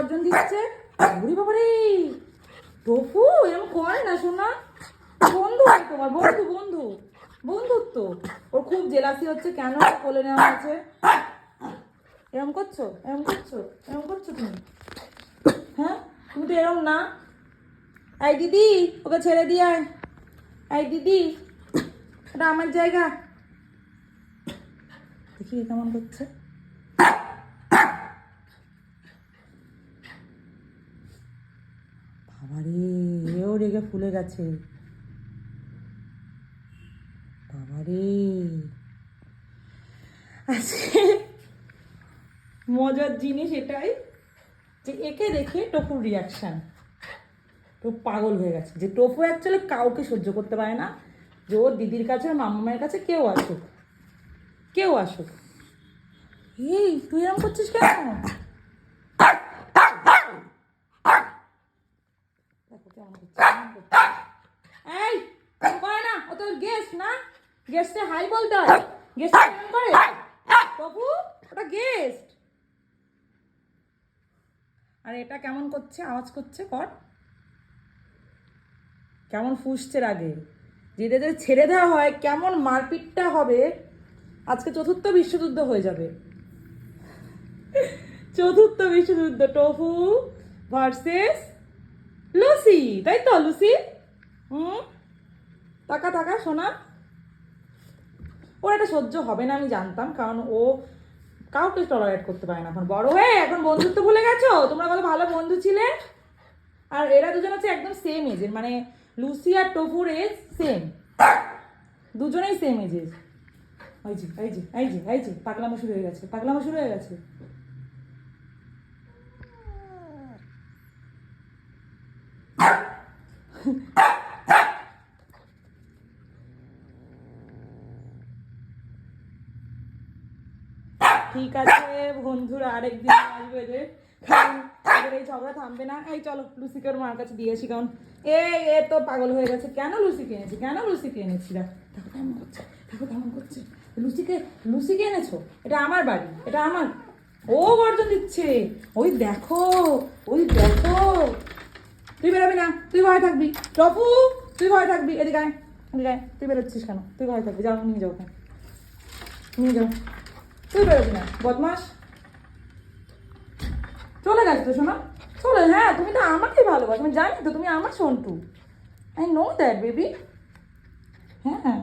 গর্জন দিচ্ছে। বুড়ি বাবারে টফু এরকম করে না শোনা বন্ধু তোমার, বন্ধু বন্ধু, বন্ধুত্ব। ওর খুব জেলাসি হচ্ছে, কেন কোলে নেওয়া হয়েছে? এরম করছ এরম করছ এরম করছ তুমি? হ্যাঁ? তুমি তো এরম না। এই দিদি, ওকে ছেড়ে দিয়ে আয়। এই দিদি, এটা আমার জায়গা। দেখি কেমন করছে। বাবারে, এও রেগে ফুলে গেছে। বাবারে। আজকে মজার জিনিস এটাই যে একে দেখে টপুর রিয়াকশান তো পাগল হয়ে গেছে। যে টোফু অ্যাকচুয়ালি কাউকে সহ্য করতে পারে না। যে ওর দিদির কাছে আর মামামের কাছে কেউ আসুক। কেউ আসুক। এই, তুই এরকম করছিস কেন দেখো কেমন করছে, কেমন করছে। এই করে না, ও গেস্ট না? গেস্টে হাই বলতে হয়। কেমন করে? বাবু, ওটা গেস্ট আর, এটা কেমন করছে? আওয়াজ করছে, কর। কেমন ফুসছে আগে যেটা যদি ছেড়ে দেওয়া হয়, কেমন মারপিটটা হবে? আজকে চতুর্থ বিশ্বযুদ্ধ হয়ে যাবে। চতুর্থ বিশ্বযুদ্ধ, টফু ভার্সেস লুসি তাই তো লুসি? হুম? টাকা টাকা শোনা ওর এটা সহ্য হবে না আমি জানতাম কারণ ও কাউকে টলারেট করতে পারে না। এখন বড় হয়ে এখন বন্ধুত্ব ভুলে গেছো? তোমরা কত ভালো বন্ধু ছিলে? আর এরা দুজন হচ্ছে একদম সেম এজের মানে লুসি আর টফুর এজ সেম দুজনেই সেম এজের এই যে এই যে এই যে এই যে পাগলামো শুরু হয়ে গেছে পাগলামো শুরু হয়ে গেছে। ঠিক আছে, বন্ধুরা, আরেকদিন আসবে রে কারণ এই ঝগড়া থামবে না। এই চলো লুসিকে ওর মার কাছে দিয়ে আসি, কারণ এ এ তো পাগল হয়ে গেছে। কেন লুসিকে এনেছি? কেন লুসিকে এনেছি? দেখো কেমন করছে, দেখো কেমন করছে। লুসিকে লুসিকে এনেছো? এটা আমার বাড়ি, এটা আমার ও গর্জন দিচ্ছে। ওই দেখো ওই দেখো। তুই বেরোবি না, তুই ভয় থাকবি। টপু তুই ভয় থাকবি। এদিকে আয়, এদিকে তুই বেরোচ্ছিস কেন? তুই ভয় থাকবি। যাও, নিয়ে যাও নিয়ে যাও। তুই বেরোবি না বদমাস চলে গেছে তো শোনা চলে হ্যাঁ তুমি তো আমাকেই ভালোবাসো। আমি জানি তো, তুমি আমার Santu. I know that baby হ্যাঁ হ্যাঁ।